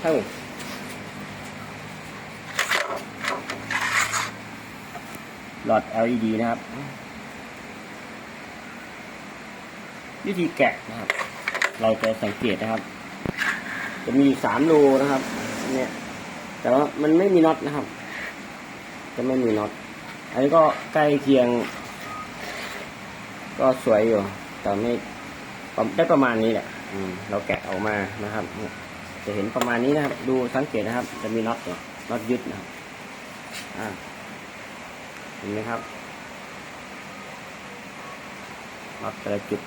เท่าหลอด LED นะครับ วิธีแกะนะครับ เราจะสังเกตนะครับ จะมีสามรูนะครับเนี่ยแต่ว่ามันไม่มีน็อตนะครับ จะไม่มีน็อตอันนี้ก็ใกล้เคียง ก็สวยอยู่แต่ไม่ได้ประมาณนี้แหละเราแกะออกมานะครับ จะเห็นประมาณนี้นะครับ ดูสังเกตนะครับ จะมีน็อตเนี่ยน็อตยึดนะครับอ่าเห็นไหมครับน็อตแต่ละจุด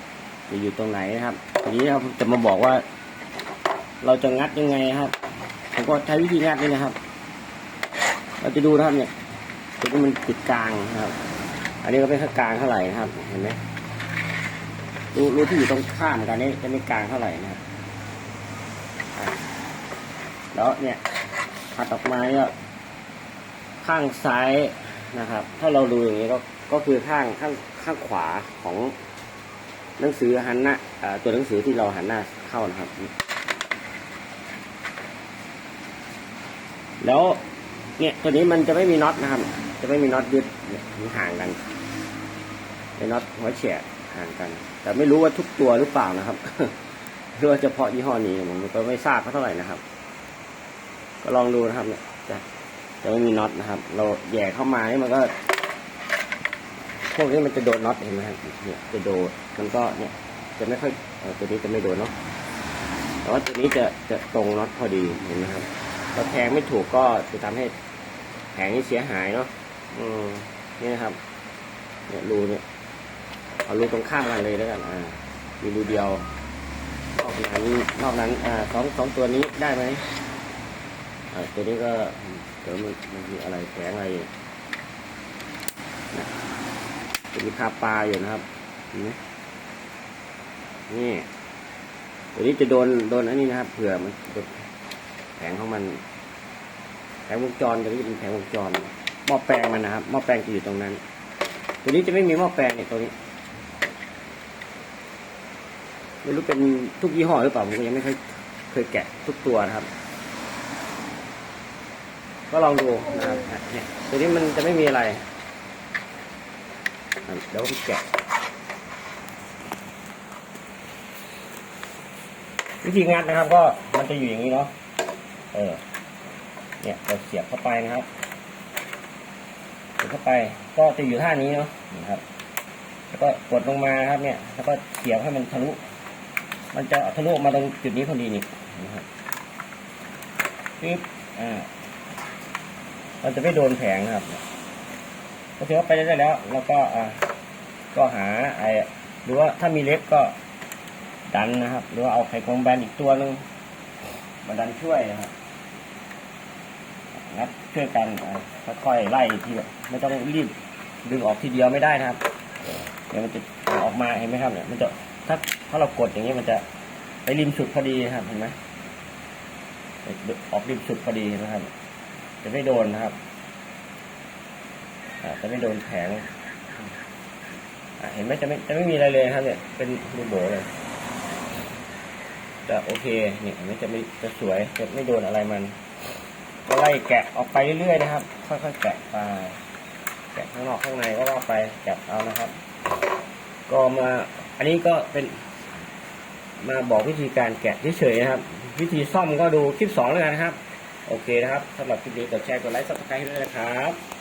จะอยู่ตรงไหนนะครับทีนี้เราจะมาบอกว่า เราจะงัดยังไงครับผมก็ใช้วิธีงัดนี่นะครับ เราจะดูนะครับเนี่ยจุดที่มันติดกลางนะครับ อันนี้ก็ไม่ค่อยกลางเท่าไหร่นะครับ เห็นไหมรูรูที่อยู่ตรงข้ามกันนี่จะไม่กลางเท่าไหร่นะครับ แล้วเนี่ยถัดออกมาเนี่ยข้างซ้ายนะครับ ถ้าเราดูอย่างนี้ก็ก็คือข้างข้างข้างขวาของหนังสือหันหน้าตัวหนังสือที่เราหันหน้าเข้านะครับ แล้วเนี่ยตัวนี้มันจะไม่มีน็อตนะครับ จะไม่มีน็อตยึดเนี่ยมันห่างกันเป็นน็อตหัวเฉียดห่างกัน แต่ไม่รู้ว่าทุกตัวหรือเปล่านะครับหรือว่าเฉพาะยี่ห้อนี้ผมก็ไม่ทราบเท่าไหร่นะครับ ก็ลองดูนะครับเนี่ยจะจะไม่มีน็อตนะครับ เราแย่เข้ามานี่มันก็ พวกนี้มันจะโดนน็อตเห็นไหมครับเนี่ยจะโดนมันก็เนี่ย จะไม่ค่อยตัวนี้จะไม่โดนเนาะแต่ว่าตัวนี้จะจะตรงน็อตพอดีเห็นไหมครับเราแทงไม่ถูกก็จะทำให้แผงนี้เสียหายเนาะอืมนี่นะครับ เนี่ยรูเนี่ยเอารูตรงข้ามกันเลยแล้วกันอ่ามีรูเดียวนอกนั้นนอกนั้นอ่าสองสองตัวนี้ได้ไหม ตัวนี้ก็เดี๋ยวมันมันมีอะไรแผงอะไรอยู่นะจะมีคาปลาอยู่นะครับนไหมนี่ตัวนี้จะโดนโดนอันนี้นะครับเผื่อมันโดนแผงของมันแผงวงจรตัวนี้จะเป็นแผงวงจรหม้อแปลงมันนะครับหม้อแปลงจะอยู่ตรงนั้น ตัวนี้จะไม่มีหม้อแปลงเนี่ยตัวนี้ไม่รู้เป็นทุกยี่ห้อหรือเปล่าผมก็ยังไม่เคยเคยแกะทุกตัวนะครับ ก็ลองดูนะครับเนี่ยตัวนี้มันจะไม่มีอะไร เดี๋ยวผมแกะ วิธีงัดนะครับ ก็มันจะอยู่อย่างนี้เนาะ เออ เนี่ยเราเสียบเข้าไปนะครับเสียบเข้าไป ก็จะอยู่ท่านี้เนาะนี่ครับ แล้วก็กดลงมาครับ เนี่ย แล้วก็เสียบให้มันทะลุ มันจะทะลุออกมาตรงจุดนี้พอดีนี่นะครับปึ๊บอ่า เราจะไม่โดนแผงนะครับก็ถือว่าไปได้แล้ว แล้วก็อ่าก็หาไอ้หรือว่าถ้ามีเล็บก็ดันนะครับ หรือว่าเอาไขควงแบนอีกตัวหนึ่งมาดันช่วยนะครับงัดช่วยกันอะค่อยๆไล่ทีไม่ต้องรีบดึงออกทีเดียวไม่ได้นะครับเดี๋ยวมันจะออกมาเห็นไหมครับเนี่ยมันจะถ้าถ้าเรากดอย่างนี้มันจะไปริมสุดพอดีครับเห็นไหมออกริมสุดพอดีนะครับ จะไม่โดนนะครับจะไม่โดนแผงเห็นไหมจะไม่จะไม่มีอะไรเลยครับ เนี่ยเป็นรูโบเลยจะโอเคเนี่ยมันจะไม่จะสวยจะไม่โดนอะไรมัน ก็ไล่แกะออกไปเรื่อยๆนะครับ ค่อยๆแกะไปแกะข้างนอกข้างในก็ว่าไปแกะเอานะครับ ก็มาอันนี้ก็เป็นมาบอกวิธีการแกะเฉยๆนะครับ วิธีซ่อมก็ดูคลิปสองแล้วกันนะครับ โอเคนะครับสำหรับคลิปนี้กดแชร์กดไลค์ซับสไครต์ให้ด้วยนะครับ